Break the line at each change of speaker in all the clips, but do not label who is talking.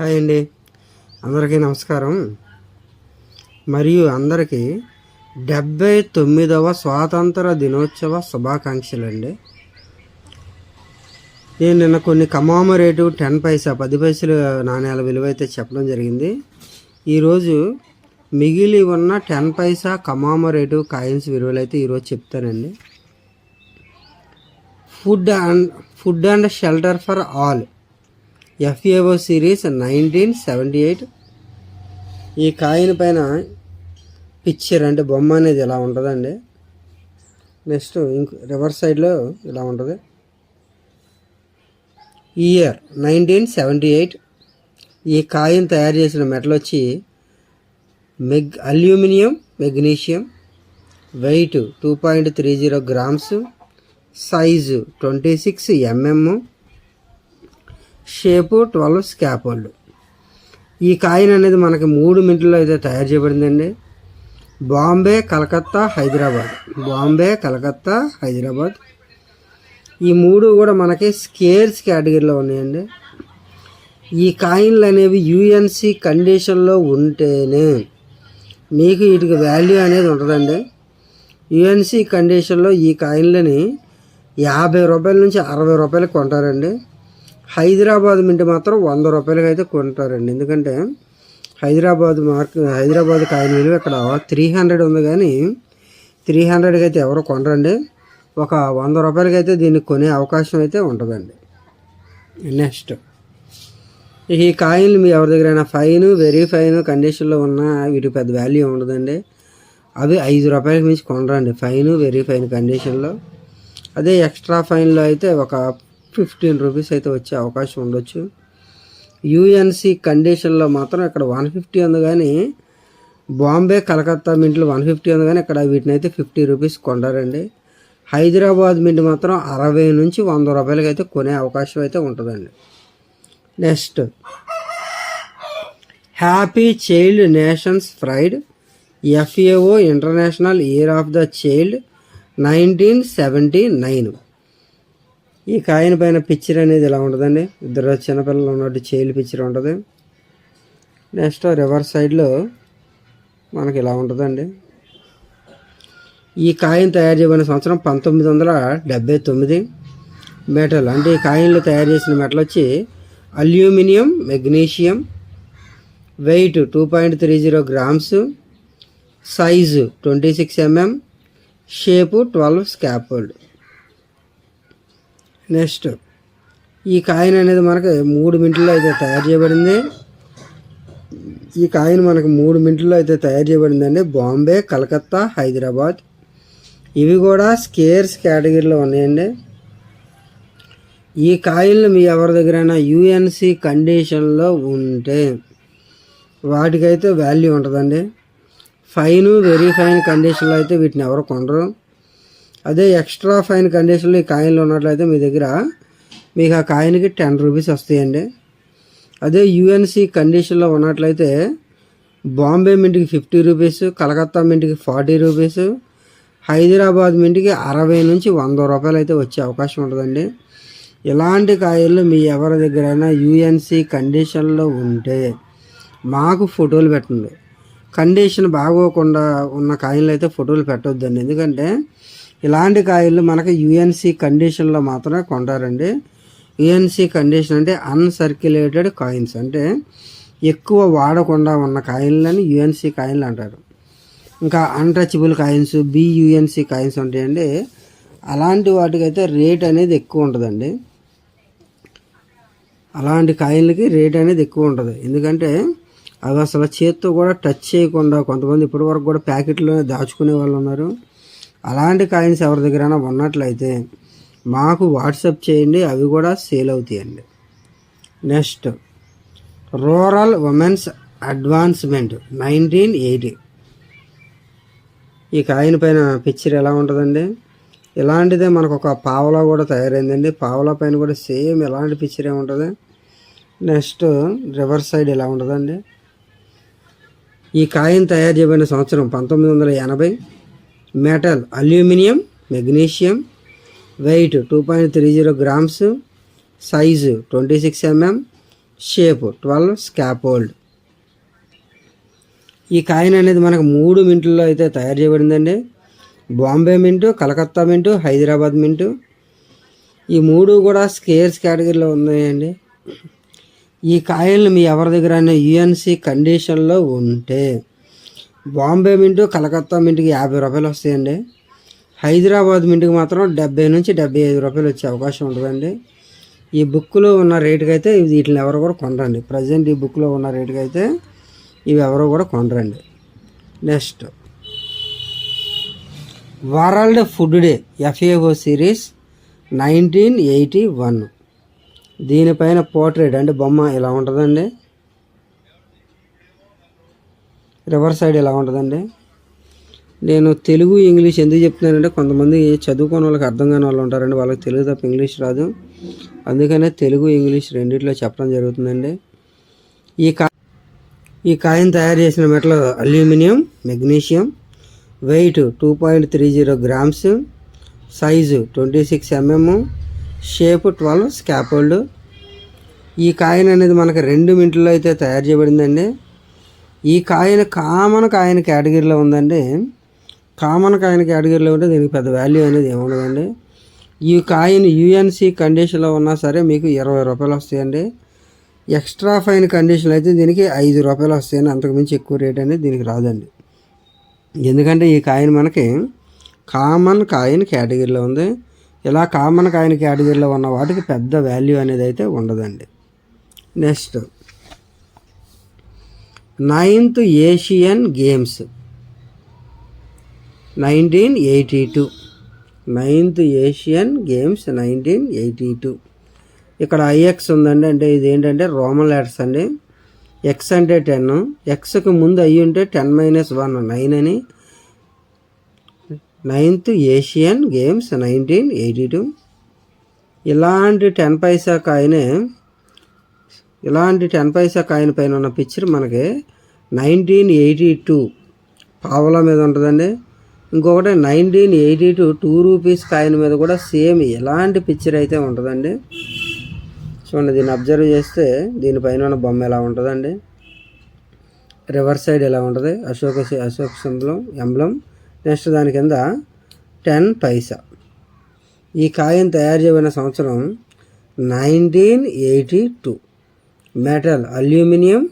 Hi అండి. అందరికీ నమస్కారం. మరియు అందరికీ డెబ్బై తొమ్మిదవ స్వాతంత్ర దినోత్సవ శుభాకాంక్షలు అండి నేను నిన్న కొన్ని కమామరేటివ్ టెన్ పైసా పది పైసలు నాణ్యాల విలువ అయితే చెప్పడం జరిగింది. ఈరోజు మిగిలి ఉన్న టెన్ పైసా కమామరేటివ్ కాయిన్స్ విలువలు అయితే ఈరోజు చెప్తానండి. Food and food and shelter for all. FAO series nineteen seventy eight ఈ కాయిన్ పైన పిక్చర్ అంటే బొమ్మ అనేది ఇలా ఉంటుందండి. నెక్స్ట్ ఇంక రివర్స్ సైడ్లో ఇలా ఉంటుంది. ఇయర్ నైన్టీన్ సెవెంటీ ఎయిట్ ఈ కాయిన్ తయారు చేసిన మెటల్ వచ్చి mag aluminium magnesium weight two point three zero grams size twenty six mm shape twelve scalloped. ఈ కాయిన్ అనేది మనకి మూడు మినిట్లో అయితే తయారు చేయబడిందండి. బాంబే కలకత్తా హైదరాబాద్. బాంబే కలకత్తా హైదరాబాద్. ఈ మూడు కూడా మనకి స్కేర్స్ కేటగిరీలో ఉన్నాయండి. ఈ కాయిన్లు అనేవి యుఎన్సి కండిషన్లో ఉంటేనే మీకు వీటికి వాల్యూ అనేది ఉంటుందండి. యుఎన్సి కండిషన్లో ఈ కాయిన్లని యాభై రూపాయల నుంచి అరవై రూపాయలకు కొంటారండి. హైదరాబాద్ మింట్ మాత్రం వంద రూపాయలకి అయితే కొంటారండి. ఎందుకంటే హైదరాబాద్ మార్క్ హైదరాబాద్ కాయిన్ విలువ ఇక్కడ త్రీ హండ్రెడ్ ఉంది కానీ త్రీ హండ్రెడ్కి అయితే ఎవరు కొనరండి. ఒక వంద రూపాయలకి అయితే దీన్ని కొనే అవకాశం అయితే ఉంటుందండి. నెక్స్ట్. ఈ కాయిన్లు మీ ఎవరి దగ్గరైనా ఫైన్ వెరీ ఫైన్ కండిషన్లో ఉన్న వీటికి పెద్ద వాల్యూ ఉండదండి. అవి ఐదు రూపాయలకి మించి కొనరండి. ఫైన్ వెరీ ఫైన్ కండిషన్లో. అదే ఎక్స్ట్రా ఫైన్లో అయితే ఒక ఫిఫ్టీన్ రూపీస్ అయితే వచ్చే అవకాశం ఉండొచ్చు. యూఎన్సీ కండిషన్లో మాత్రం ఇక్కడ వన్ ఫిఫ్టీ ఉంది కానీ బాంబే కలకత్తా మింట్లు వన్ ఫిఫ్టీ ఉంది కానీ ఇక్కడ వీటిని అయితే ఫిఫ్టీ రూపీస్ కొండారండి హైదరాబాద్ మింట్ మాత్రం అరవై నుంచి వంద రూపాయలకి అయితే కొనే అవకాశం అయితే ఉంటుందండి. Next happy child nations fried FAO international year of the child nineteen seventy nine ఈ కాయిన్ పైన పిక్చర్ అనేది ఇలా ఉంటుందండి? ఇద్దరు చిన్నపిల్లలు ఉన్నట్టు చైల్డ్ పిక్చర్ ఉంటుంది. నెక్స్ట్ రివర్స్ సైడ్లో మనకి ఇలా ఉంటుందండి? ఈ కాయిన్ తయారు చేయబడిన సంవత్సరం పంతొమ్మిది వందల డెబ్బై తొమ్మిది మెటల్ అంటే ఈ కాయిన్లు తయారు చేసిన మెటల్ వచ్చి aluminium magnesium weight two point three zero grams size twenty six mm shape twelve scalloped next. ఈ కాయిన్ అనేది మనకి మూడు మినిట్లో అయితే తయారు చేయబడింది. ఈ కాయిన్ మనకి మూడు మినిట్లో అయితే తయారు చేయబడిందండి. బాంబే కలకత్తా హైదరాబాద్. ఇవి కూడా స్కేర్స్ కేటగిరీలో ఉన్నాయండి. ఈ కాయిన్లు మీ ఎవరి దగ్గరైనా యుఎన్సి కండిషన్లో ఉంటే వాటికైతే వాల్యూ ఉంటుందండి. ఫైన్ వెరీ ఫైన్ కండిషన్లో అయితే వీటిని ఎవరు కొనరు. అదే ఎక్స్ట్రా ఫైన్ కండిషన్లో ఈ కాయిన్లు ఉన్నట్లయితే మీ దగ్గర మీకు ఆ కాయిన్కి టెన్ రూపీస్ వస్తాయండి. అదే యుఎన్సి కండిషన్లో ఉన్నట్లయితే బాంబే మింటికి ఫిఫ్టీ రూపీస్ కలకత్తా మింటికి ఫార్టీ రూపీస్ హైదరాబాద్ మింటికి అరవై నుంచి వంద రూపాయలు అయితే వచ్చే అవకాశం ఉంటుందండి. ఇలాంటి కాయలు మీ ఎవరి దగ్గరైనా యుఎన్సి కండిషన్లో ఉంటే మాకు ఫోటోలు పెట్టండి. కండిషన్ బాగోకుండా ఉన్న కాయలు అయితే ఫోటోలు పెట్టొద్దండి. ఎందుకంటే ఇలాంటి కాయలు మనకి యుఎన్సి కండిషన్లో మాత్రమే కొంటారండి. యుఎన్సి కండిషన్ అంటే అన్సర్క్యులేటెడ్ కాయిన్స్ అంటే ఎక్కువ వాడకుండా ఉన్న కాయిన్లని యుఎన్సి కాయిన్లు అంటారు. ఇంకా అన్టచబుల్ కాయిన్స్ బియుఎన్సి కాయిన్స్ ఉంటాయండి. అలాంటి వాటికైతే రేట్ అనేది ఎక్కువ ఉంటుందండి. అలాంటి కాయిన్లకి రేట్ అనేది ఎక్కువ ఉంటుంది. ఎందుకంటే అవి అసలు చేత్తో కూడా టచ్ చేయకుండా కొంతమంది ఇప్పటివరకు కూడా ప్యాకెట్లోనే దాచుకునే వాళ్ళు ఉన్నారు. అలాంటి కాయిన్స్ ఎవరి దగ్గరైనా ఉన్నట్లయితే మాకు వాట్సాప్ చేయండి అవి కూడా సేల్ అవుతాయండి. Next rural women's advancement nineteen eighty. ఈ కాయిన్ పైన పిక్చర్ ఎలా ఉంటుందండి? ఇలాంటిదే మనకు ఒక పావలా కూడా తయారైందండి. పావలా పైన కూడా సేమ్ ఎలాంటి పిక్చర్ ఉంటుంది. నెక్స్ట్ రివర్స్ సైడ్ ఎలా ఉంటుందండి? ఈ కాయిన్ తయారు చేయబడిన సంవత్సరం పంతొమ్మిది వందల ఎనభై. Metal aluminium magnesium weight two point three zero grams size twenty six mm shape twelve scalloped ఈ కాయిన్ అనేది మనకు మూడు మింటుల్లో అయితే తయారు చేయబడిందండి. బాంబే మింటు కలకత్తా మింటు హైదరాబాద్ మింటు. ఈ మూడు కూడా స్కేర్స్ కేటగిరీలో ఉన్నాయండి. ఈ కాయిన్లు మీ ఎవరి దగ్గర యుఎన్సి కండిషన్లో ఉంటే బాంబే మింటు కలకత్తా మింటుకి యాభై రూపాయలు వస్తాయండి. హైదరాబాద్ మింటుకి మాత్రం డెబ్బై నుంచి డెబ్బై ఐదు రూపాయలు వచ్చే అవకాశం ఉంటుందండి. ఈ బుక్లో ఉన్న రేటుకి అయితే వీటిని ఎవరు కూడా కొనరండి. ప్రజెంట్ ఈ బుక్లో ఉన్న రేటుకి అయితే ఇవి ఎవరు కూడా కొనరండి. Next. World food day FAO series nineteen eighty one. దీనిపైన పోర్ట్రేట్ అంటే బొమ్మ ఇలా ఉంటుందండి. రివర్ సైడ్ ఎలా ఉంటుందండి? నేను తెలుగు ఇంగ్లీష్ ఎందుకు చెప్తున్నానంటే కొంతమంది చదువుకున్న వాళ్ళకి అర్థం కాని వాళ్ళు ఉంటారండి. వాళ్ళకి తెలుగు తప్ప ఇంగ్లీష్ రాదు. అందుకనే తెలుగు ఇంగ్లీష్ రెండిట్లో చెప్పడం జరుగుతుందండి. ఈ కా ఈ కాయిన్ తయారు చేసిన metal aluminium magnesium weight two point three zero grams size twenty six mm shape twelve scalloped ఈ కాయిన్ అనేది మనకు రెండు మినిట్లో అయితే తయారు చేయబడిందండి. ఈ కాయిన్ కామన్ కాయిన్ కేటగిరీలో ఉందండి. కామన్ కాయిన్ కేటగిరీలో ఉంటే దీనికి పెద్ద వాల్యూ అనేది ఏముండదండి. ఈ కాయిన్ యూఎన్సి కండిషన్లో ఉన్నా సరే మీకు ఇరవై రూపాయలు వస్తాయండి. ఎక్స్ట్రా ఫైన్ కండిషన్ అయితే దీనికి ఐదు రూపాయలు వస్తాయండి. అంతకుమించి ఎక్కువ రేట్ అనేది దీనికి రాదండి. ఎందుకంటే ఈ కాయిన్ మనకి కామన్ కాయిన్ కేటగిరీలో ఉంది. ఇలా కామన్ కాయిన్ కేటగిరీలో ఉన్న వాటికి పెద్ద వాల్యూ అనేది అయితే ఉండదండి. Next ninth Asian games nineteen eighty two ninth Asian games nineteen eighty two ఇక్కడ ఐఎక్స్ ఉందండి. అంటే ఇది ఏంటంటే రోమన్ లెటర్స్ అండి. ఎక్స్ అంటే టెన్ ఎక్స్కి ముందు అయ్యి ఉంటే టెన్ మైనస్ వన్ నైన్ అని. Ninth Asian games nineteen eighty two ఇలాంటి టెన్ పైసా కాయనే ఇలాంటి టెన్ పైసా కాయిన్ పైన ఉన్న పిక్చర్ మనకి నైన్టీన్ ఎయిటీ టూ పావలా మీద ఉంటుందండి. ఇంకొకటి nineteen eighty two two rupees coin మీద కూడా సేమ్ ఎలాంటి పిక్చర్ అయితే ఉంటుందండి. చూడండి దీన్ని అబ్జర్వ్ చేస్తే దీనిపైన ఉన్న బొమ్మ ఎలా ఉంటుందండి? రివర్స్ సైడ్ ఎలా ఉంటుంది? అశోక అశోక్ సింబలం ఎంబ్లం. నెక్స్ట్ దాని కింద టెన్ పైసా. ఈ కాయిన్ తయారు చేయబడిన సంవత్సరం nineteen eighty two metal aluminium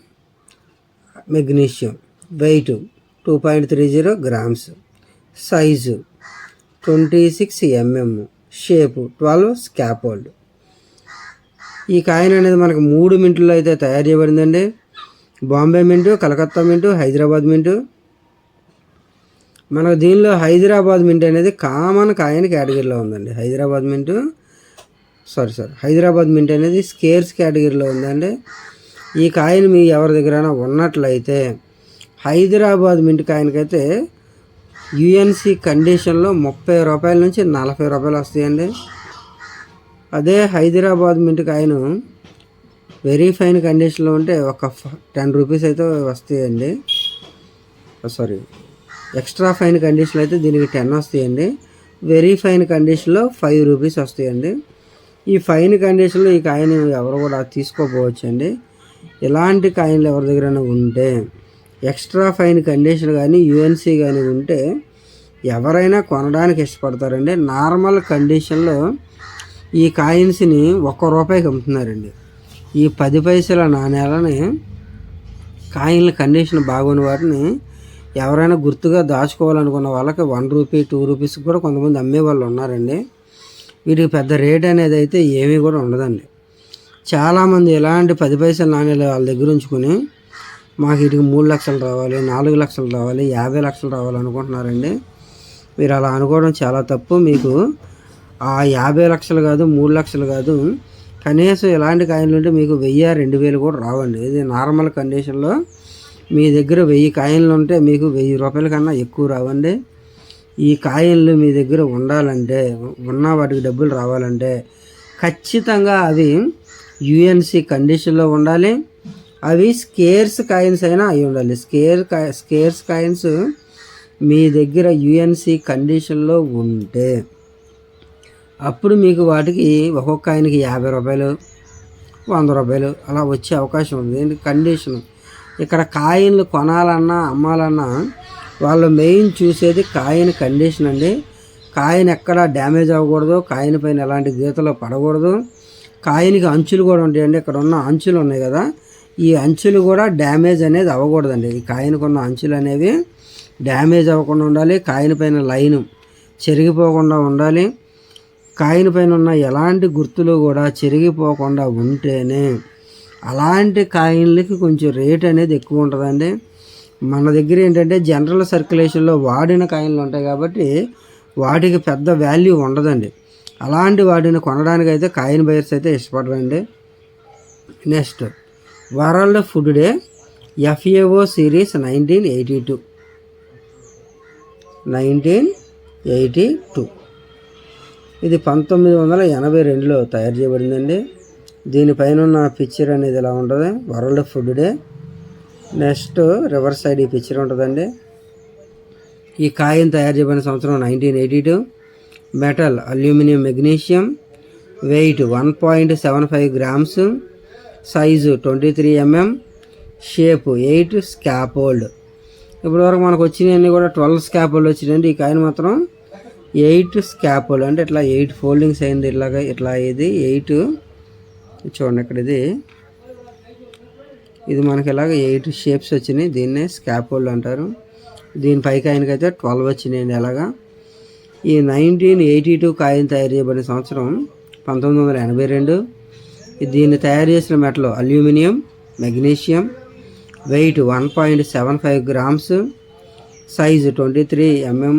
magnesium. Weight two point three zero grams. Size twenty six mm. Shape twelve scalloped ఈ కాయిన్ అనేది మనకు మూడు మింట్లో అయితే తయారు చేయబడిందండి. Bombay మింటు Calcutta mint Hyderabad mint. మనకు దీనిలో హైదరాబాద్ మింట్ అనేది కామన్ కాయన్ కేటగిరీలో ఉందండి. Hyderabad mint sorry sorry. Hyderabad mint అనేది స్కేర్స్ కేటగిరీలో ఉందండి ఈ కాయిన్ మీ ఎవరి దగ్గరైనా ఉన్నట్లయితే హైదరాబాద్ మింట్ కాయిన్కైతే అయితే యుఎన్సి కండిషన్లో ముప్పై రూపాయల నుంచి నలభై రూపాయలు వస్తాయండి. అదే Hyderabad mint coin very fine కండిషన్లో ఉంటే ఒక టెన్ రూపీస్ అయితే వస్తాయండి. సారీ. ఎక్స్ట్రా ఫైన్ కండిషన్లో అయితే దీనికి టెన్ వస్తాయండి. వెరీ ఫైన్ కండిషన్లో ఫైవ్ రూపీస్ వస్తాయండి. ఈ ఫైన్ కండిషన్లో ఈ కాయిన్ ఎవరు కూడా తీసుకోపోవచ్చు అండి ఇలాంటి కాయిన్లు ఎవరి దగ్గర ఉంటే ఎక్స్ట్రా ఫైన్ కండిషన్ కానీ యుఎన్సీ కానీ ఉంటే ఎవరైనా కొనడానికి ఇష్టపడతారండి. నార్మల్ కండిషన్లో ఈ కాయిన్స్ని ఒక్క రూపాయికి అమ్ముతున్నారండి. ఈ పది పైసల నాణ్యాలని కాయిన్ల కండిషన్ బాగున్న వాటిని ఎవరైనా గుర్తుగా దాచుకోవాలనుకున్న వాళ్ళకి వన్ రూపీ టూ రూపీస్ కూడా కొంతమంది అమ్మే వాళ్ళు ఉన్నారండి. వీటికి పెద్ద రేట్ అనేది అయితే ఏమీ కూడా ఉండదండి. చాలామంది ఎలాంటి పది పైసలు నాణ్యాలు వాళ్ళ దగ్గర ఉంచుకొని మాకు వీటికి మూడు లక్షలు రావాలి నాలుగు లక్షలు రావాలి యాభై లక్షలు రావాలి అనుకుంటున్నారండి. మీరు అలా అనుకోవడం చాలా తప్పు. మీకు ఆ యాభై లక్షలు కాదు మూడు లక్షలు కాదు కనీసం ఎలాంటి కాయిన్లు ఉంటే మీకు వెయ్యి రెండు వేలు కూడా రావండి. ఇది నార్మల్ కండిషన్లో మీ దగ్గర వెయ్యి కాయిన్లు ఉంటే మీకు వెయ్యి రూపాయల కన్నా ఎక్కువ రావండి. ఈ కాయిన్లు మీ దగ్గర ఉండాలంటే ఉన్న వాటికి డబ్బులు రావాలంటే ఖచ్చితంగా అవి యుఎన్సి కండిషన్లో ఉండాలి. అవి స్కేర్స్ కాయిన్స్ అయినా అయి ఉండాలి. స్కేర్ స్కేర్స్ కాయిన్స్ మీ దగ్గర యుఎన్సి కండిషన్లో ఉంటే అప్పుడు మీకు వాటికి ఒక్కొక్క కాయిన్కి యాభై రూపాయలు వంద రూపాయలు అలా వచ్చే అవకాశం ఉంది. కండిషన్ ఇక్కడ కాయిన్లు కొనాలన్నా అమ్మాలన్నా వాళ్ళు మెయిన్ చూసేది కాయిన్ కండిషన్ అండి. కాయిన్ ఎక్కడ డ్యామేజ్ అవ్వకూడదు. కాయిన్ పైన ఎలాంటి గీతలు పడకూడదు. కాయనికి అంచులు కూడా ఉంటాయండి. ఇక్కడ ఉన్న అంచులు ఉన్నాయి కదా. ఈ అంచులు కూడా డ్యామేజ్ అనేది అవ్వకూడదండి. ఈ కాయిన్కి ఉన్న అంచులు అనేవి డ్యామేజ్ అవ్వకుండా ఉండాలి. కాయిన్ పైన లైన్ చెరిగిపోకుండా ఉండాలి. కాయిన పైన ఉన్న ఎలాంటి గుర్తులు కూడా చెరిగిపోకుండా ఉంటేనే అలాంటి కాయిన్లకి కొంచెం రేట్ అనేది ఎక్కువ ఉంటుందండి. మన దగ్గర ఏంటంటే జనరల్ సర్క్యులేషన్లో వాడిన కాయిన్లు ఉంటాయి కాబట్టి వాటికి పెద్ద వాల్యూ ఉండదండి. అలాంటి వాటిని కొనడానికి అయితే కాయిన్ బయర్స్ అయితే ఇష్టపడరండి. Next world food day FAO series nineteen eighty two nineteen eighty two ఇది పంతొమ్మిది వందల ఎనభై రెండులో తయారు చేయబడిందండి. దీనిపైన ఉన్న పిక్చర్ అనేది ఇలా ఉంటుంది? World food day next reverse side ఈ పిక్చర్ ఉంటుందండి. ఈ కాయిన్ తయారు చేయబడిన సంవత్సరం nineteen eighty two metal aluminium magnesium weight one point seven five grams size twenty three mm shape eight scalloped ఇప్పటి వరకు మనకు వచ్చినవన్నీ కూడా ట్వెల్వ్ స్కాపోల్డ్ వచ్చినాయండి. ఈ కాయిన్ మాత్రం ఎయిట్ స్కాపోల్డ్ అంటే ఇట్లా ఎయిట్ ఫోల్డింగ్స్ అయింది ఇట్లాగా ఇట్లా ఇది ఎయిట్ చూడండి ఇక్కడ ఇది. ఇది మనకి ఇలాగ ఎయిట్ షేప్స్ వచ్చినాయి. దీన్నే స్కాపోల్డ్ అంటారు. దీని పై కాయిన్కైతే ట్వెల్వ్ వచ్చినాయండి అలాగా ఈ నైన్టీన్ ఎయిటీ టూ కాయిన్ తయారు చేయబడిన సంవత్సరం పంతొమ్మిది వందల ఎనభై రెండు. దీన్ని తయారు చేసిన metal aluminium magnesium weight one point seven five grams size twenty three mm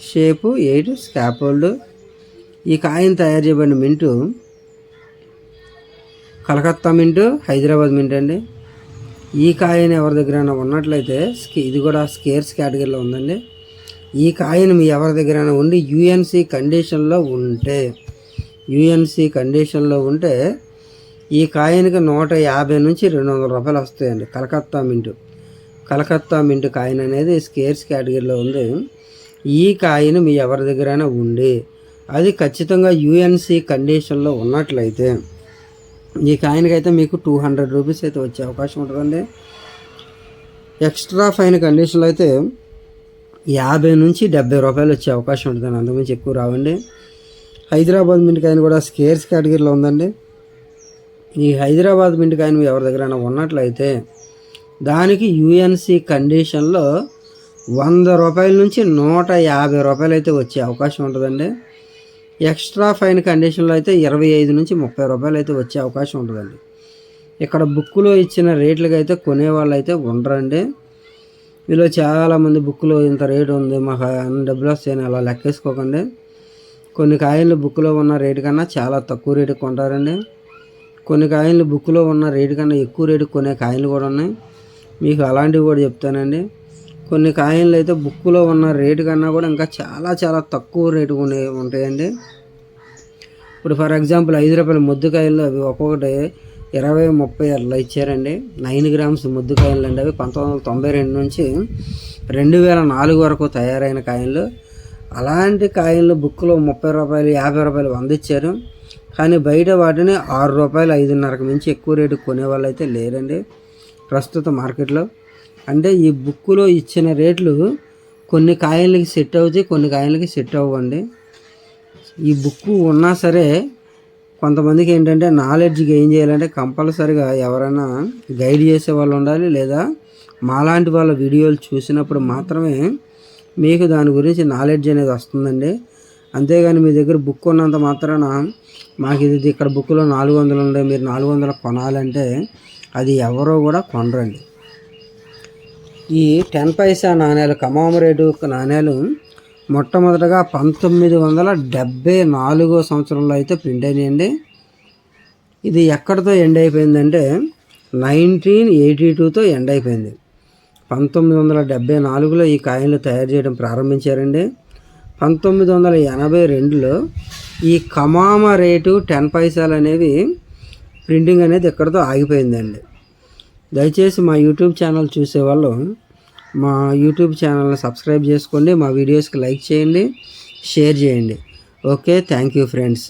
shape eight scalloped ఈ కాయిన్ తయారు చేయబడిన mint Calcutta mint Hyderabad mint అండి ఈ కాయిన్ ఎవరి దగ్గర ఉన్నట్లయితే ఇది కూడా స్కేర్స్ కేటగిరీలో ఉందండి. ఈ కాయిన్ మీ ఎవరి దగ్గర ఉండి యుఎన్సి కండిషన్లో ఉంటే యుఎన్సి కండిషన్లో ఉంటే ఈ కాయిన్కి నూట యాభై నుంచి రెండు వందల రూపాయలు వస్తాయండి. Calcutta mint. Calcutta mint coin అనేది స్కేర్స్ కేటగిరీలో ఉంది. ఈ కాయిన్ మీ ఎవరి దగ్గరైనా ఉండి అది ఖచ్చితంగా యుఎన్సి కండిషన్లో ఉన్నట్లయితే ఈ కాయిన్కి అయితే మీకు టూ హండ్రెడ్ రూపీస్ అయితే వచ్చే అవకాశం ఉంటుందండి. ఎక్స్ట్రా ఫైన్ కండిషన్లో అయితే యాభై నుంచి డెబ్బై రూపాయలు వచ్చే అవకాశం ఉంటుంది అంతకుమించి ఎక్కువ రావండి. హైదరాబాద్ మింట్ కాయిన్ కూడా స్కేర్స్ కేటగిరీలో ఉందండి. ఈ హైదరాబాద్ మింట్ కాయిన్ ఎవరి దగ్గర ఉన్నట్లయితే దానికి యుఎన్సి కండిషన్లో వంద రూపాయల నుంచి నూట యాభై రూపాయలు అయితే వచ్చే అవకాశం ఉంటుందండి. ఎక్స్ట్రా ఫైన్ కండిషన్లో అయితే ఇరవై ఐదు నుంచి ముప్పై రూపాయలు అయితే వచ్చే అవకాశం ఉంటుందండి. ఇక్కడ బుక్కులో ఇచ్చిన రేట్లకి అయితే కొనేవాళ్ళు అయితే ఉండరండి వీళ్ళు చాలామంది బుక్లో ఇంత రేటు ఉంది మాకు అన్ని డబ్బులు వస్తాయని అలా లెక్కేసుకోకండి. కొన్ని కాయలు బుక్లో ఉన్న రేటు కన్నా చాలా తక్కువ రేటుకి కొంటారండి. కొన్ని కాయలు బుక్లో ఉన్న రేటు కన్నా ఎక్కువ రేటుకి కొనే కాయలు కూడా ఉన్నాయి. మీకు అలాంటివి కూడా చెప్తానండి. కొన్ని కాయిన్లు అయితే బుక్లో ఉన్న రేటు కన్నా కూడా ఇంకా చాలా చాలా తక్కువ రేటు ఉండే ఉంటాయండి. ఇప్పుడు ఫర్ ఎగ్జాంపుల్ ఐదు రూపాయల ముద్దుకాయలు అవి ఒక్కొక్కటి ఇరవై ముప్పై అట్లా ఇచ్చారండి. నైన్ గ్రామ్స్ ముద్దుకాయలు అండి అవి. పంతొమ్మిది వందల తొంభై రెండు నుంచి రెండు వేల నాలుగు వరకు తయారైన కాయలు. అలాంటి కాయలు బుక్లో ముప్పై రూపాయలు యాభై రూపాయలు వంద ఇచ్చారు. కానీ బయట వాటిని ఆరు రూపాయలు ఐదున్నరకు మించి ఎక్కువ రేటు కొనే వాళ్ళు అయితే లేరండి. ప్రస్తుత మార్కెట్లో అంటే ఈ బుక్కులో ఇచ్చిన రేట్లు కొన్ని కాయలకి సెట్ అవుతాయి కొన్ని కాయలకి సెట్ అవ్వండి. ఈ బుక్ ఉన్నా సరే కొంతమందికి ఏంటంటే నాలెడ్జ్ గెయిన్ చేయాలంటే కంపల్సరిగా ఎవరైనా గైడ్ చేసే వాళ్ళు ఉండాలి లేదా మాలాంటి వాళ్ళ వీడియోలు చూసినప్పుడు మాత్రమే మీకు దాని గురించి నాలెడ్జ్ అనేది వస్తుందండి. అంతేగాని మీ దగ్గర బుక్ ఉన్నంత మాత్రాన మాకు ఇది ఇక్కడ బుక్లో నాలుగు వందలు ఉండే మీరు నాలుగు వందలు కొనాలంటే అది ఎవరో కూడా కొనరండి. ఈ టెన్ పైసా నాణ్యాలు కమామరేటు నాణ్యాలు మొట్టమొదటగా పంతొమ్మిది వందల డెబ్బై నాలుగో సంవత్సరంలో అయితే ప్రింట్ అయినాయండి. ఇది ఎక్కడితో ఎండ్ అయిపోయిందంటే నైన్టీన్ ఎయిటీ టూతో ఎండ్ అయిపోయింది. పంతొమ్మిది వందల డెబ్బై నాలుగులో ఈ కాయిన్లు తయారు చేయడం ప్రారంభించారండి. పంతొమ్మిది వందల ఎనభై రెండులో ఈ కమామ రేటు టెన్ పైసాలు అనేవి ప్రింటింగ్ అనేది ఎక్కడితో ఆగిపోయిందండి. దయచేసి మా యూట్యూబ్ ఛానల్ చూసేవాళ్ళు మా యూట్యూబ్ ఛానల్ని సబ్స్క్రైబ్ చేసుకోండి మా వీడియోస్కి లైక్ చేయండి షేర్ చేయండి. Okay thank you friends.